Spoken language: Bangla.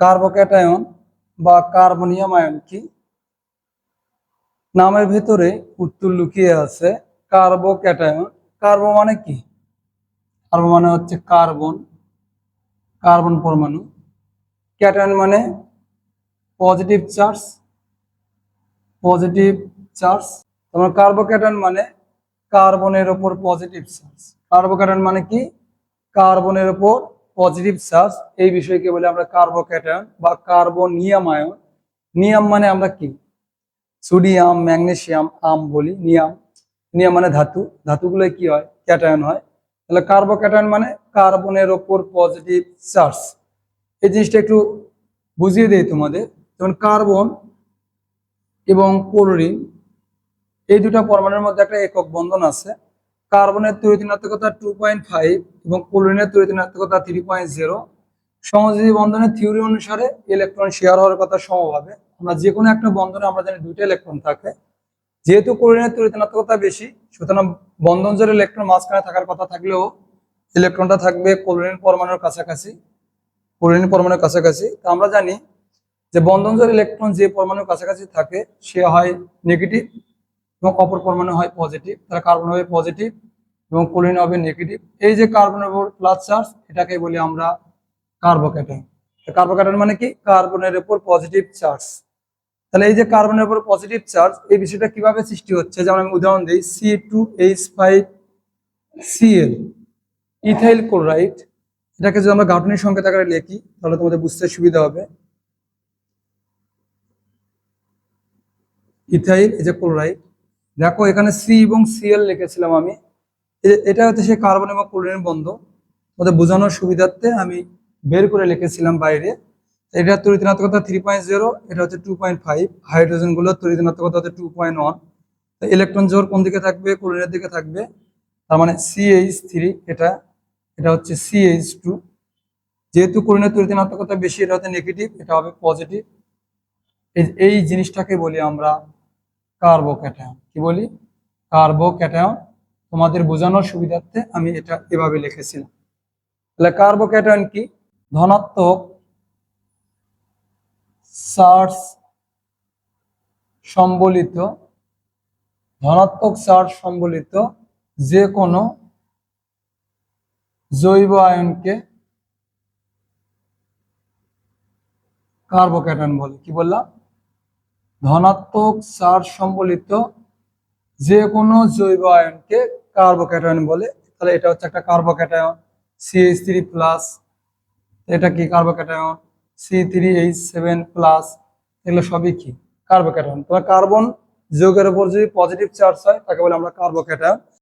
কার্বোক্যাটায়ন বা কার্বনিয়াম আয়ন কি? নামের ভেতরে উত্তর লুকিয়ে আছে কার্বোক্যাটায়ন। কার্বো মানে কি? কার্বো মানে হচ্ছে কার্বন কার্বন পরমাণু। ক্যাটায়ন মানে পজিটিভ চার্জ পজিটিভ চার্জ। তোমার কার্বোক্যাটায়ন মানে কার্বনের ওপর পজিটিভ চার্জ। কার্বোক্যাটায়ন মানে কি? কার্বনের ওপর পজিটিভ চার্জ এই বিষয়কে বলে আমরা কার্বোক্যাটায়ন বা কার্বনিয়াম আয়ন নিয়াম মানে আমরা কি? সোডিয়াম ম্যাগনেসিয়াম আম বলি, নিয়াম। নিয়াম মানে ধাতু। ধাতুগুলো কি হয়? ক্যাটায়ন হয়। তাহলে কার্বোক্যাটায়ন মানে কার্বনের ওপর পজিটিভ চার্জ এই জিনিসটা একটু বুঝিয়ে দেই তোমাদের। যেমন কার্বন এবং ক্লোরিন এই দুটা পরমাণুর মধ্যে একটা একক বন্ধন আছে। কার্বনের তরিতিনাত্মকতা টু পয়েন্ট ফাইভ এবং ক্লোরিনের তরিতিনাত্মকতা থ্রি পয়েন্ট জিরো সহযোগী বন্ধনের থিওরি অনুসারে ইলেকট্রন শেয়ার হওয়ার কথা সমভাবে আমরা যে কোনো একটা বন্ধনে আমরা জানি দুইটা ইলেকট্রন থাকে। যেহেতু ক্লোরিনের তরিতিনাত্মকতা বেশি, সুতরাং বন্ধন জোর ইলেকট্রন মাঝখানে থাকার কথা থাকলেও ইলেকট্রনটা থাকবে ক্লোরিন পরমাণুর কাছাকাছি ক্লোরিন পরমাণুর কাছাকাছি। তা আমরা জানি যে বন্ধন জোর ইলেকট্রন যে পরমাণুর কাছাকাছি থাকে, সে হয় নেগেটিভ এবং অপর পরমাণু হয় পজিটিভ তাহলে কার্বন হবে পজিটিভ এবং ক্লোরিন হবে নেগেটিভ এই যে কার্বনের উপর প্লাস চার্জ এটাকে বলি আমরা কার্বোক্যাটায়ন কার্বোক্যাটায়ন মানে কি? কার্বনের উপর পজিটিভ চার্জ তাহলে এই যে কার্বনের উপর পজিটিভ চার্জ এই বিষয়টা কীভাবে সৃষ্টি হচ্ছে? যেমন আমি উদাহরণ দিই C two H five CL ethyl chloride এটাকে যদি আমরা গাঠনিক সংকেত আকারে লিখি, তাহলে তোমাদের বুঝতে সুবিধা হবে। ইথাইল এই যে ক্লোরাইড দেখো, এখানে সি এবং সিএল লিখেছিলাম আমি। এটা হচ্ছে সেই কার্বন এবং ক্লোরিন বন্ধ। ওদের বোঝানোর সুবিধার্থে আমি বের করে লিখেছিলাম বাইরে। এটা তরিতনাত্মকতা থ্রি পয়েন্ট জিরো এটা হচ্ছে টু পয়েন্ট ফাইভ হাইড্রোজেনগুলো তরিতনাত্মকতা হচ্ছে টু পয়েন্ট ওয়ান ইলেকট্রন জোর কোন দিকে থাকবে? ক্লোরিনের দিকে থাকবে। তার মানে সিএইচ থ্রি এটা এটা হচ্ছে সিএইচ টু যেহেতু ক্লোরিনের তরিতনাত্মকতা বেশি, এটা হচ্ছে নেগেটিভ এটা হবে পজিটিভ এই জিনিসটাকে বলি আমরা কার্বোক্যাটায়ন। কি বলি? কার্বোক্যাটায়ন। তোমাদের বোঝানোর সুবিধার্থে আমি এটা এভাবে লিখেছিলাম। তাহলে কার্বোক্যাটায়ন কি? ধনাত্মক চার্জ সম্বলিত, ধনাত্মক চার্জ সম্বলিত যে কোনো জৈব আয়নকে কার্বোক্যাটায়ন বলে। কি বললাম? ধনাত্মক চার্জ সম্বলিত যে কোনো জৈব আয়নকে কার্বোক্যাটায়ন বলে। তাহলে এটা হচ্ছে একটা কার্বোক্যাটায়ন সিএইচ থ্রি প্লাস এটা কি carbocation C three H seven plus এগুলো সবই কি? কার্বোক্যাটায়ন তোমার কার্বন যৌগের উপর যদি পজিটিভ চার্জ হয়, তাকে বলে আমরা কার্বোক্যাটায়ন